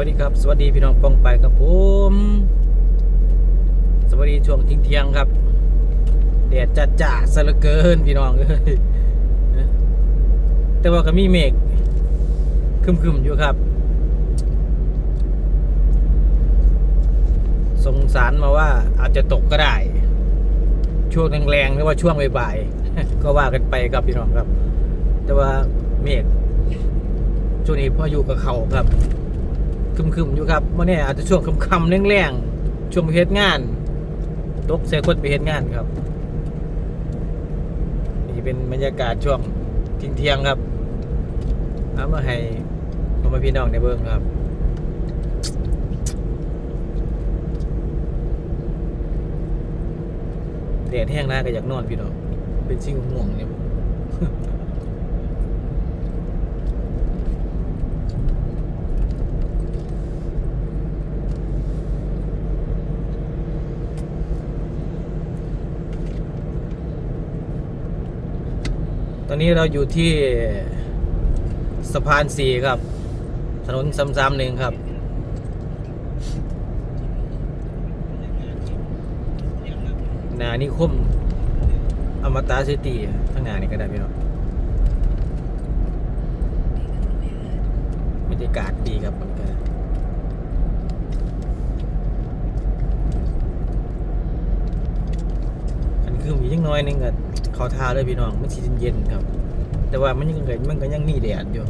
วัสดีครับ สวัสดีพี่น้องปองไปครับผมสวัสดีช่วงทิ้งเที่ยงครับแดดจัดจ้าซะเหลือเกินพี่น้องเอ้ยแต่ว่าก็มีเมฆคึมๆอยู่ครับ สงสารมาว่าอาจจะตกก็ได้ ช่วงแรงๆหรือว่าช่วงบ่ายๆก็ว่ากันไปครับพี่น้องครับ แต่ว่าเมฆช่วงนี้พายุกับเขาครับ คึมๆอยู่ครับเมื่อนี้อาจจะช่วงค่ำๆแรงๆช่วงไปเฮ็ดงานตกใส่คนไปเฮ็ดงานครับ นี่เป็นบรรยากาศช่วงทิ้งเที่ยงครับเอามาให้พ่อแม่พี่น้องในเบิ้งครับแดดแห้งหน้าก็อยากนอนพี่น้องเป็นสิ่งห่วงเนี่ย ต อนนี้เราอยู่ที่สะพานสี่ครับ ถนนซ้ำๆหนึ่งครับ นานิคมอมตะซิตี้ทั้างหน้านี่ก็ได้พี่น้องบรรยากาศดีครับมันก็อันคือมียังน้อยนึงก็ เขาทาเลยพี่น้องมันสีเย็นๆครับ แต่ว่ามันยังไงมันก็ยังมีแดดอยู่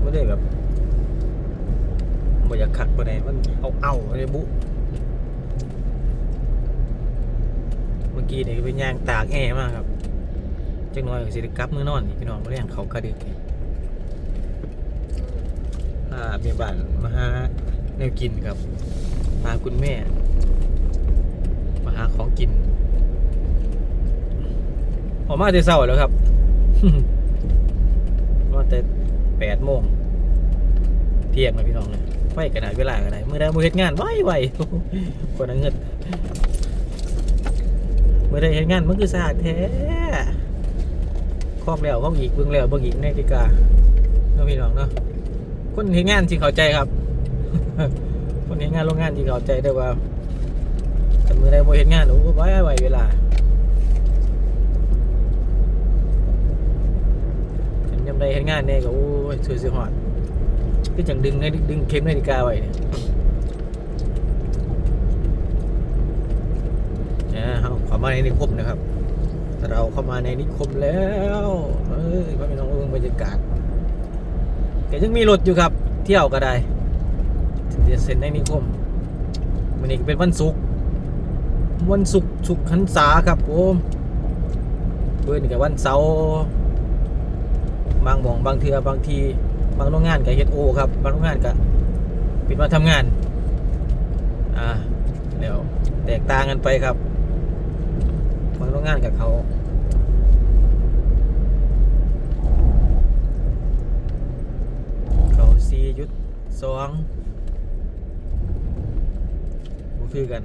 ไม่ได้แบบบ่อยากคักบ่ได้มันเอาเอาเลยบุเมื่อกี้เนี่ยเป็นยางตากแห่มากครับจังน้อยก็สิได้กลับมือนอนนี่พี่น้องมาเลี้ยงเขากระดึกนี่พาเมียบ้านมาหาแนวกินครับพาคุณแม่ มาหาของกิน ออกมาแต่เช้าแล้วครับมาแต่แปดโมงเที่ยงนะพี่น้องเลยไฟกระดาษเวลากระดาษเมื่อได้มือเฮ็ดงานไวไวคนนั้นเงินเมื่อได้เห็นงานมันคือสะอาดแท้คล้องแล้วคล้องอีกเบิ่งแล้วเบิ่งอีกในติกาเนาะพี่น้องเนาะคนเห็นงานที่เข้าใจครับ คนเห็นงานโรงงานที่เข้าใจได้ว่าแต่เมื่อได้บ่เห็นงานโอ้ไว้ไวเวลา เห็นยามใดเห็นงานเนี่ยก็โอ้ยสวยสิฮอดก็จังดึงในดึงเข็มนาฬิกาไว้เนี่ยนะเราเข้ามาในนิคมนะครับ เราเข้ามาในนิคมแล้ว เอ้ยพ่อแม่น้องเบิ่งบรรยากาศแต่ยังมีรถอยู่ครับ เที่ยวก็ได้เดี๋ยวเซ็นในนิคมวันนี้เป็นวันศุกร์วันศุกร์ศุกร์หันษาครับผมเพื่อนกับวันเสาร์ บางหมองบางเทือบางทีบางโรงงานกับเฮดโอครับบางโรงงานกับปิดมาทำงานอ่าเดี๋ยวแตกต่างกันไปครับบางโรงงานกับเขาเขาซียุดสองบ่คือกัน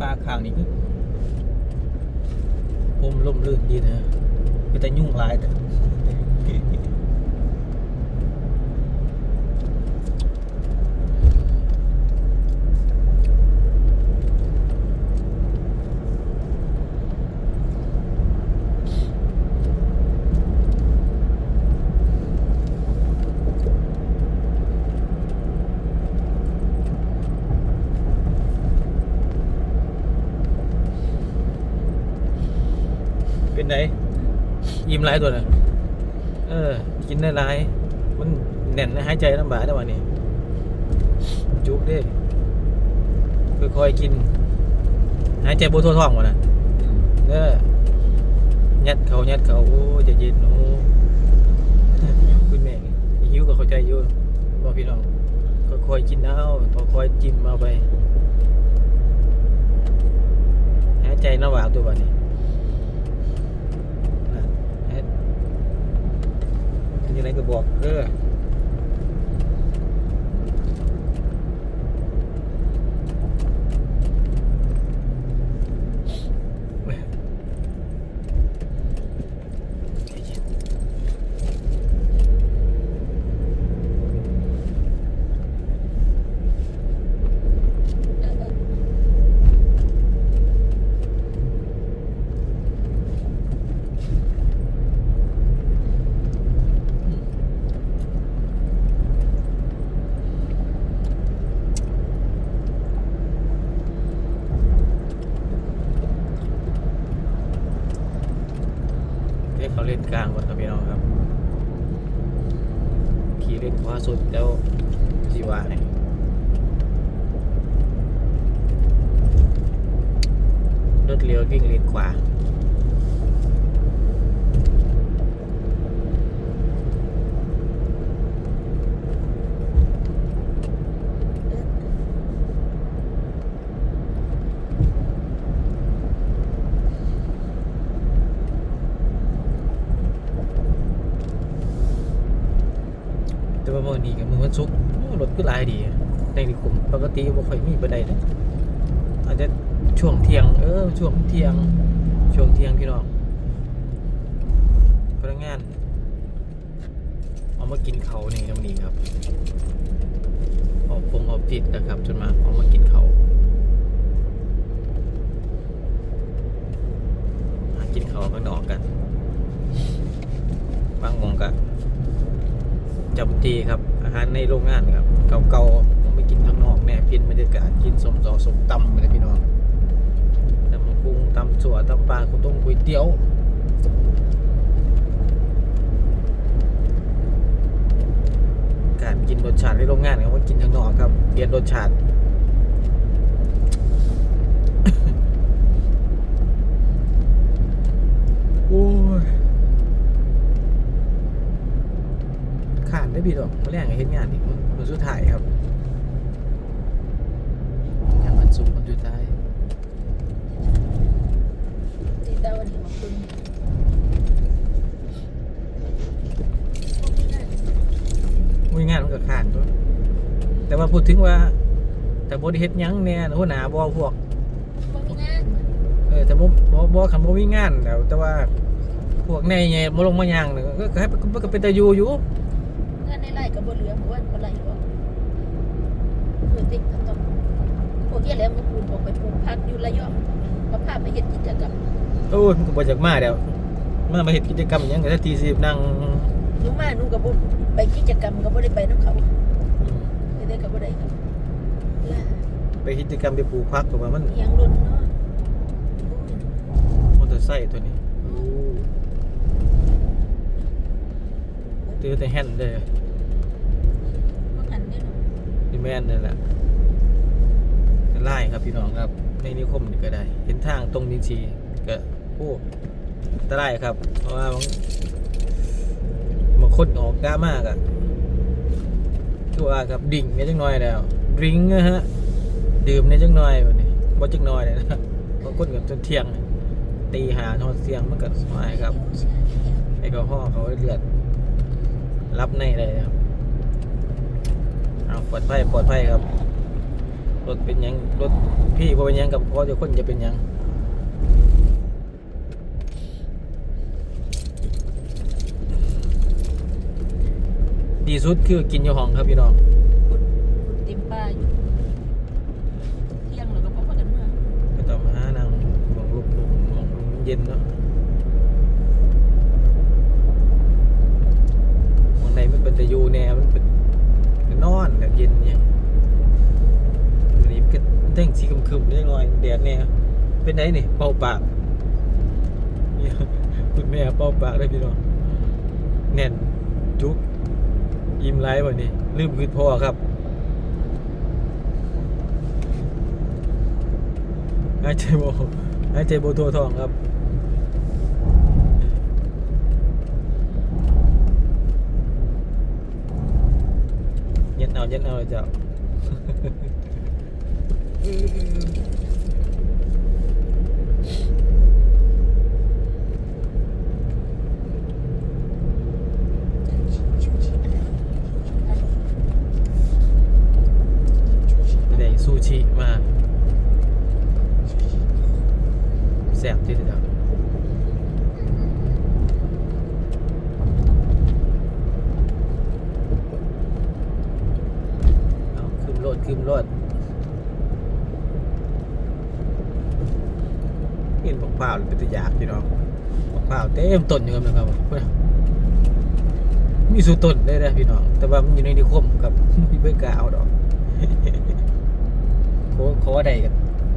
ปลาข้างนี้คือ ผมล่มลื่นดีนะก็แต่ยุ่งหลายแต่ เป็นไง ยิ้มหลายตัวนะเออ กินได้หลาย มันแน่นหายใจลำบากได้วันนี้ จุกเด้ค่อยๆกิน หายใจบ่ทั่วท้องวะน่ะเด้อยัดเขายัดเขาโอ้ยใจะเย็นโอ้คุณแม่หิวก็เข้าใจอยู่บ่พี่น้องค่อยๆกินเอาค่อยจิ้มเอาไป หายใจลำบากตัวบัดนี้ นะเฮ็ด ยังไงก็บอกเด้อ เขาเล่นกลางก่อนครับพี่น้องครับ ขี่เล่นขวาสุดแล้วจีว่าไงรถเลี้ยววิ่งเลนขวา นี้กับมือวันศุกร์รถก็หลายดี ในนิคมปกติบ่ค่อยมีประเดนะอาจจะช่วงเที่ยง เออ ช่วงเที่ยง ช่วงเที่ยงพี่น้องพนักงาน เอามากินเขาในตรงนี้ครับ ออกฟงออกจิตนะครับจนมาเอามากินเขาวหากินเขาวข้างนอกกัน บางวงก็ ทีครับ อาหารในโรงงานครับ เก่าๆผมไปกินข้างนอกแน่เปลี่ยนบรรยากาศกินสมจอสมตำเลยพี่น้องตำกุ้งตำสัวตำปลาข้าวต้มก๋วยเตี๋ยวการกินรสชาติในโรงงานกับว่ากินข้างนอกครับเปลี่ยนรสชาติโอ้ย ขาด ได้บีดอกมาแรงเห็นงานอีกมันสุดท้ายครับงานมันสุกมันสุดท้ายตีตาวันนี้มาคุณมีงานมันก็ขาดตัวแต่ว่าพูดถึงว่าแต่บริเฮ็ดหยังเนี่ยหัวหน้าบอพวกบ่มีงานเออแต่บ่บ่บ่คำบ่มีงานแล้วแต่ว่าพวกแน่ไงบ่ลงมาย่างเนี่ยก็ก็ให้ก็ก็เป็นตาอยู่อยู่งาน ในไร่ก็บ่เหลือเพราะว่าบ่ไร่หรอกเพื่อติ๊กต้องพวกเหี้แหล้วมันปลูกออกไปปลูกผักอยู่ระยองก็พาไปเฮ็ดกิจกรรมโอ้ยมันก็บ่จากมาแล้วมามาเฮ็ดกิจกรรมหยังก็ทีสินั่งหนูมาหนูก็บ่ไปกิจกรรมก็บ่ได้ไปนํเขาอืมไปได้ก็บ่ได้ครับล่ะไปกิจกรรมไปปลูกผักก็ว่ามันเอียงล้นเนาะมอเตอร์ไซค์ตัวนี้ตื้อแต่แฮนด์เลย บ่ทันเด้เนาะ พี่ แม่นนั่นแหละไล่ครับพี่น้องครับ ในนิคมนี่ก็ได้ เห็นทางตรงนี้ชีก็โอ้ตะไลครับ เพราะว่าบางคนออกกล้ามากอะตัวาครับดิ่งเนี่ยจังน้อยแล้วดริงนะฮะดื่มเนี่ยจังน้อยวันนี้บ่จังน้อยเลยนะบางคนก็จนเที่ยง ตีหาทอดเสียงมันก็สมัยครับแอลกอฮอล์เขาเลือดรับในเลยครับ เอาปลอดภัยปลอดภัยครับ รถเป็นหยังรถพี่พอเป็นหยังกับพ่อจะคนจะเป็นหยังดีสุดคือกินอยู่ห้องครับพี่น้องบุญบุญเต็มป่าอยู่เที่ยงแล้วก็บ่พากันมาไม่ต้องหานางมองลุกลุกมองเย็นเนาะมองในมันเป็นแต่อยูแนวมันเป็น เป็นอนแบบเย็นเนี่ยวันนี้มันก็เด้งสีคึมๆได้หน่อยแดดเนี่ยเป็นไงนี่เป่าปากคุณแม่เป่าปากได้พี่น้องแน่นจุกยิ้มไร้วันนี้ลืมคืนพ่อครับหายใจโบหายใจโบตัวทองครับ ย็นเอาเย็นเอาเลยเจ้า ไปได้ซูชิมาแซ่บที่เดียวเอาคืมโลดคืมโลดเห็นบักเปล่าวเป็นตัวอยากพี่น้องบัก เปล่าวเต็มต้นอยู่ครับนะครับมีสูต้นได้เลยพี่น้องแต่ว่ามันอยู่ในนิคมกับพี่เบิร์กล้าเอาดอกโคโคว่าใดกัน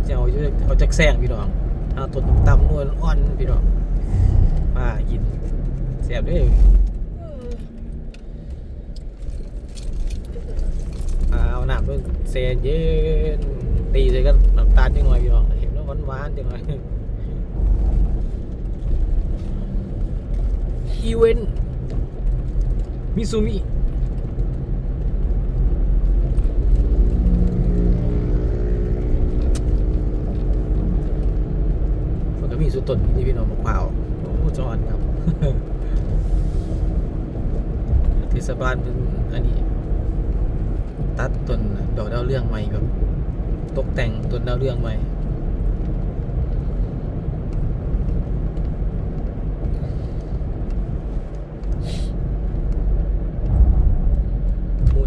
จะเอาเอาจากแซงพี่น้องเอาต้นตำนวลอ่อนพี่น้องป้ากินเสียบด้วยเออเอาหนักเพิ่งเซนเย็นตีใส่กันน้ำตาลจังหน่อยพี่น้องเห็นแล้วหวานๆจังหน่อย อีเวนมิซูมิมันก็มีสุดต้นที่พี่น้องบอกเปล่าวโอ้จอนครับเทศบาลเป็นอันนี้ ตัดต้นดอกดาวเรื่องใหม่แบบ ตกแต่งต้นดาวเรื่องใหม่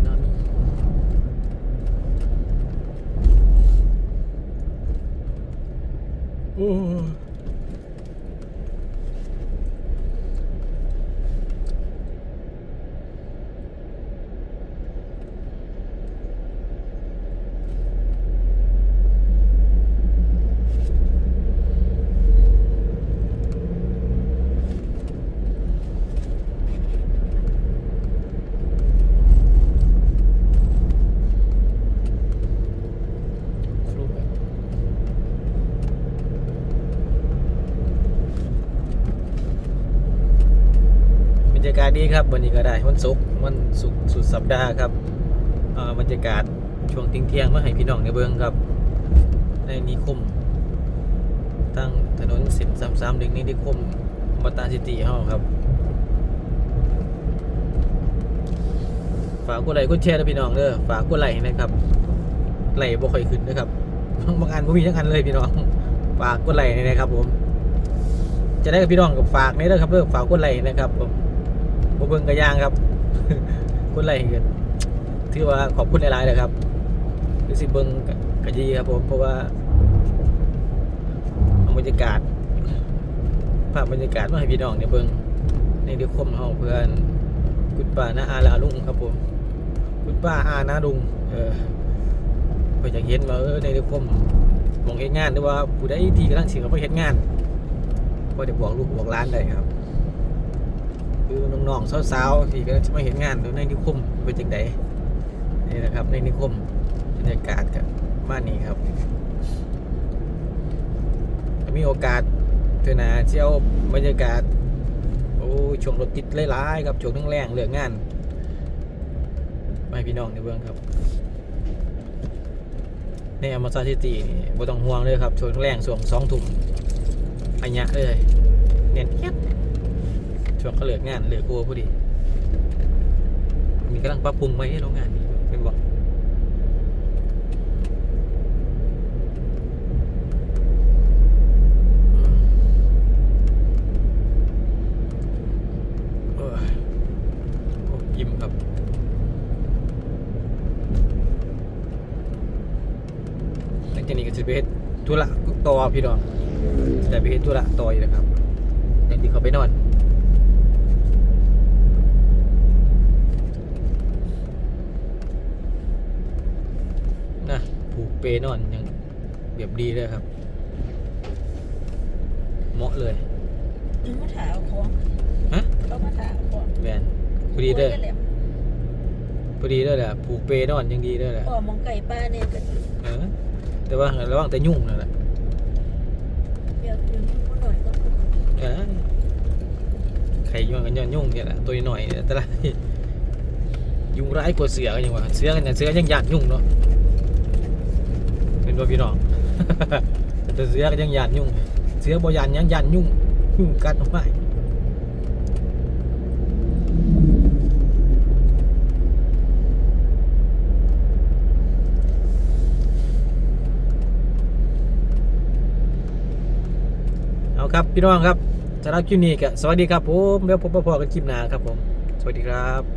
นามิโอ้รูปแบบบรรยากาศดี ครับวันนี้ก็ได้วันศุกร์วันศุกร์สุดสัปดาห์ครับบรรยากาศช่วงเที่ยงๆมาให้พี่น้องได้เบิ่งครับ ในนิคมทางถนนสินสามสามดึงนี่นิคมบัตตาซิตี้เฮาครับฝากกดไลค์กดแชร์นะพี่น้องเด้อฝากกดไลค์นะครับไลค์บ่ค่อยขึ้นนะครับบางอันบ่มีทั้งอันเลยพี่น้อง ฝากกดไลค์นะครับผม จะได้กับพี่น้องกับฝากนี่เด้อครับเด้อฝากกดไลค์นะครับผม บ่เบิ่งกระย่างครับกดไลค์กันถือว่าขอบคุณหลายๆเลยครับคือสิเบิ่งก็ก็ดีครับผมเพราะว่าบรรยากาศภาพบรรยากาศมาให้พี่น้องเนี่ยเบิ่งในเดือคมเฮาเพื่อนคุณป้านาอาลาลุงครับผมคุณป้าอานาลุงเออพื่อจะเห็นว่าเออในเรื่องผมมองเห็นงานหรือว่าผู้ใดที่กำลังสิเขาไปเห็นงานก็จะบอกลูกบอกร้านได้ครับ คือน้องๆสาวๆที่กำลังจะมาเห็นงานในนิคมเป็นจังไดนี่นะครับ ในนิคมบรรยากาศกับบ้านนี้ครับมีโอกาสเถอนะเที่ยวบรรยากาศโอ้ช่วงรถติดหลายๆครับช่วงแรงๆเลือกงานไม่พี่น้องในเบื้องครับในอเมซอนซิตีนี่บ่ต้องห่วงเลยครับช่วงแรงช่วงสองทุ่มอันยะเลยเนียนเอียด ช่วงเขาเลือกงานเลือกโอ้พอดี มีกำลังปรับปรุงไหมโรงงานนี้เป็นบอกยิ้มครับหลังจากนี้ก็จะไปเฮ็ดธุระต่อพี่น้องจะไปเฮ็ดธุระต่ออยู่นะครับเดี๋ยวที่เขาไปนอน นะผูก เปนอนยังเรียบดีเลยครับ เหมาะเลยเอามาถาเอาของฮะเขามาถาเอาของแมนพอดีเด้อโยแหละพอดีเด้อแหละผูกเปนอนยังดีเด้อแหละพ่อมองไก่ป้าเนี่ยก็ดีเออแต่ว่าระวังแต่ยุ่งนั่นแหละเดี๋ยวเดี๋ยวนี้ผู้หน่อยก็คือเออใครยุ่งกันย้อนยุ่งเนี่ยแหละตัวหน่อยเนี่ยแต่ละยุงร้ายกว่าเสือกันยังวะเสือกันเนี่ยเสือยังหยาดยุ่งเนาะ เป็พี่น้อง แต่เสือก็ยังหยาดยุ่ง เสือบ่ยาดยังหยาดยุ่ง ยุ่งกัดไม่เอาครับพี่น้องครับสำหรับคลิปนี้ก็สวัสดีครับผมเดี๋ยวพบกันคลิปหน้าครับผม สวัสดีครับ